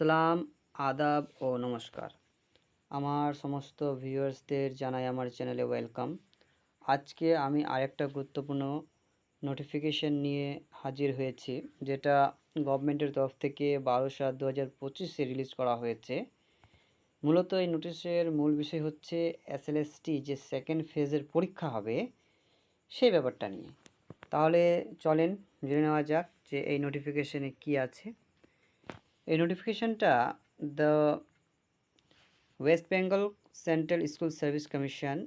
সালাম আদাব ও নমস্কার। আমার সমস্ত ভিউয়ার্সদের জানাই আমার চ্যানেলে ওয়েলকাম। আজকে আমি আরেকটা গুরুত্বপূর্ণ নোটিফিকেশন নিয়ে হাজির হয়েছি, যেটা গভর্নমেন্টের তরফ থেকে বারো সাত দু হাজার পঁচিশে রিলিজ করা হয়েছে। মূলত এই নোটিশের মূল বিষয় হচ্ছে এসএলএসটি যে সেকেন্ড ফেজের পরীক্ষা হবে, সেই ব্যাপারটা নিয়ে। তাহলে চলেন জেনে নেওয়া যাক যে এই নোটিফিকেশনে কি আছে। এই নোটিফিকেশনটা the West Bengal central school service commission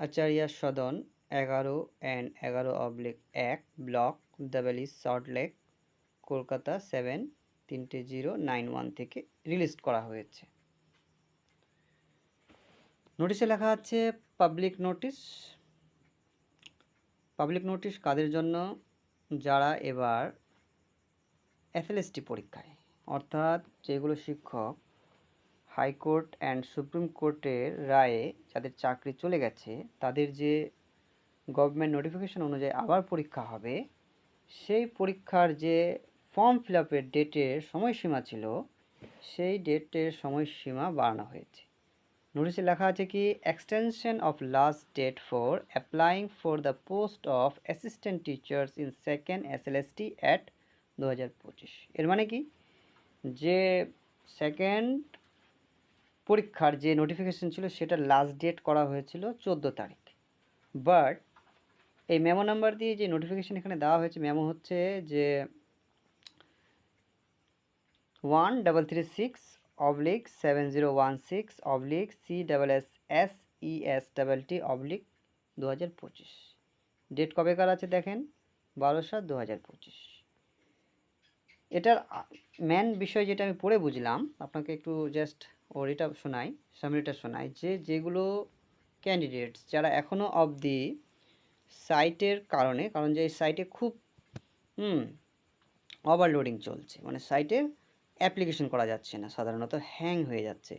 Acharya Sadan এগারো অ্যান্ড এগারো অবলিক এক ব্লক দাবেলি সল্ট লেক কলকাতা সেভেন তিনটে জিরো নাইন ওয়ান থেকে রিলিজ করা হয়েছে। নোটিশে লেখা আছে পাবলিক নোটিশ পাবলিক নোটিশ কাদের জন্য? যারা এবার এফএলএসটি পরীক্ষায়। অর্থাৎ যেগুলো শিক্ষক হাইকোর্ট অ্যান্ড সুপ্রিম কোর্টের রায়ে যাদের চাকরি চলে গেছে, তাদের যে গভর্নমেন্ট নোটিফিকেশন অনুযায়ী আবার পরীক্ষা হবে, সেই পরীক্ষার যে ফর্ম ফিল আপের ডেটের সময়সীমা ছিল, সেই ডেটের সময়সীমা বাড়ানো হয়েছে। নোটিশে লেখা আছে কি extension of last date for applying for the post of assistant teachers in second S L S T at দু হাজার পঁচিশ। এর মানে কি? যে সেকেন্ড পরীক্ষার যে নোটিফিকেশন ছিল সেটা লাস্ট ডেট করা হয়েছিল চোদ্দ তারিখ। বাট এই মেমো নাম্বার দিয়ে যে নোটিফিকেশন এখানে দেওয়া হয়েছে মেমো হচ্ছে যে one double three six oblique seven zero one six oblique C double S S E S double T oblique দু হাজার পঁচিশ ডেট কবেকার আছে দেখেন? বারো সাত দু হাজার পঁচিশ। এটার মেন বিষয় যেটা আমি পড়ে বুঝলাম, আপনাকে একটু জাস্ট ওর এটা শোনাই সামরিটা শোনাই, যে যেগুলো ক্যান্ডিডেটস যারা এখনও অবধি সাইটের কারণে, কারণ যে সাইটে খুব, হুম ওভারলোডিং চলছে মানে সাইটে অ্যাপ্লিকেশন করা যাচ্ছে না, সাধারণত হ্যাং হয়ে যাচ্ছে।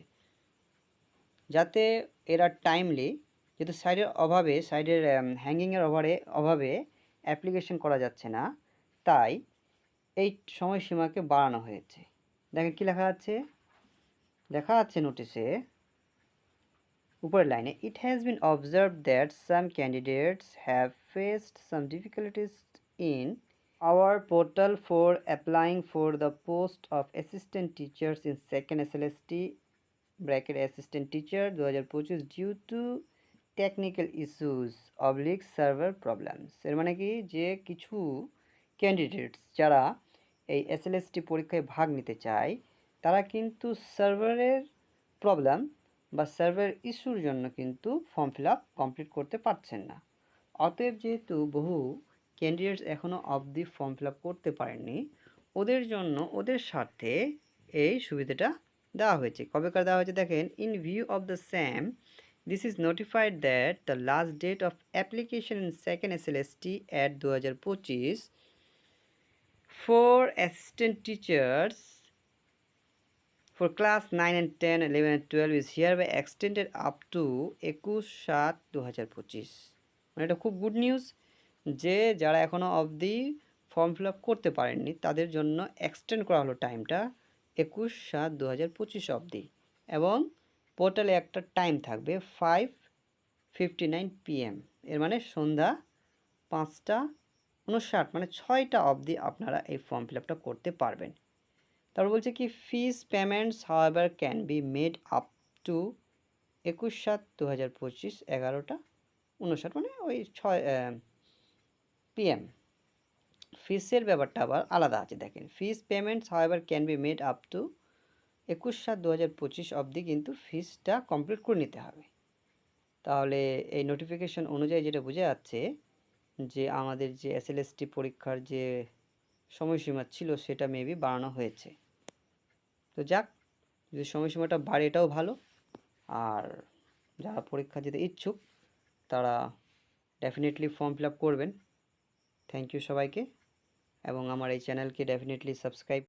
যাতে এরা টাইমলি যেহেতু সাইডের অভাবে সাইডের হ্যাঙ্গিংয়ের অভাবে অভাবে অ্যাপ্লিকেশন করা যাচ্ছে না, তাই এই সময়সীমাকে বাড়ানো হয়েছে। দেখেন কি লেখা আছে? দেখা আছে নোটিশে উপরের লাইনে it has been observe that some candidates have faced some difficulties in our portal for applying for the post of assistant teachers in second S L S T bracket assistant teacher দু হাজার পঁচিশ due to technical issues oblique server problems এর মানে কি? যে কিছু candidates যারা এই এসএলএসটি পরীক্ষায় ভাগ নিতে চায়, তারা কিন্তু সার্ভারের প্রবলেম বা সার্ভার ইস্যুর জন্য কিন্তু ফর্ম ফিল আপ কমপ্লিট করতে পারছেন না। অতএব যেহেতু বহু ক্যান্ডিডেটস এখনও অবধি ফর্ম ফিল আপ করতে পারেননি, ওদের জন্য, ওদের স্বার্থে এই সুবিধাটা দেওয়া হয়েছে। কবেকার দেওয়া হয়েছে দেখেন in view of the same this is notified that the last date of application in second S L S T at দু হাজার পঁচিশ for assistant teachers for class 9 and 10 11 and 12 is hereby extended up to একুশ সাত দু হাজার পঁচিশ। মানে এটা খুব গুড নিউজ যে যারা এখনও অবধি ফর্ম ফিল আপ করতে পারেননি, তাদের জন্য এক্সটেন্ড করা হলো টাইমটা একুশ সাত দু হাজার পঁচিশ অবধি। এবং পোর্টালে একটা টাইম থাকবে ফাইভ ফিফটি নাইন পিএম এর মানে সন্ধ্যা পাঁচটা উনষাট মানে ছয়টা অবধি আপনারা এই ফর্ম ফিল আপটা করতে পারবেন। তারপর বলছে কি fees payments however can be made up to একুশ সাত দু হাজার পঁচিশ, এগারোটা উনষাট মানে ওই ছয় পিএম ফিসের ব্যাপারটা আবার আলাদা আছে, দেখেন। Fees payments however can be made up to একুশ সাত দু হাজার পঁচিশ অবধি কিন্তু ফিসটা কমপ্লিট করে নিতে হবে। তাহলে এই নোটিফিকেশন অনুযায়ী যেটা বোঝা যাচ্ছে যে আমাদের যে এসএলএসটি পরীক্ষার যে সময়সীমা ছিল সেটা মেবি বাড়ানো হয়েছে। তো যাক, যদি সময়সীমাটা বাড়ে এটাও ভালো। আর যারা পরীক্ষা দিতে ইচ্ছুক, তারা ডেফিনেটলি ফর্ম ফিল করবেন। থ্যাংক ইউ সবাইকে। এবং আমার এই চ্যানেলকে ডেফিনেটলি সাবস্ক্রাইব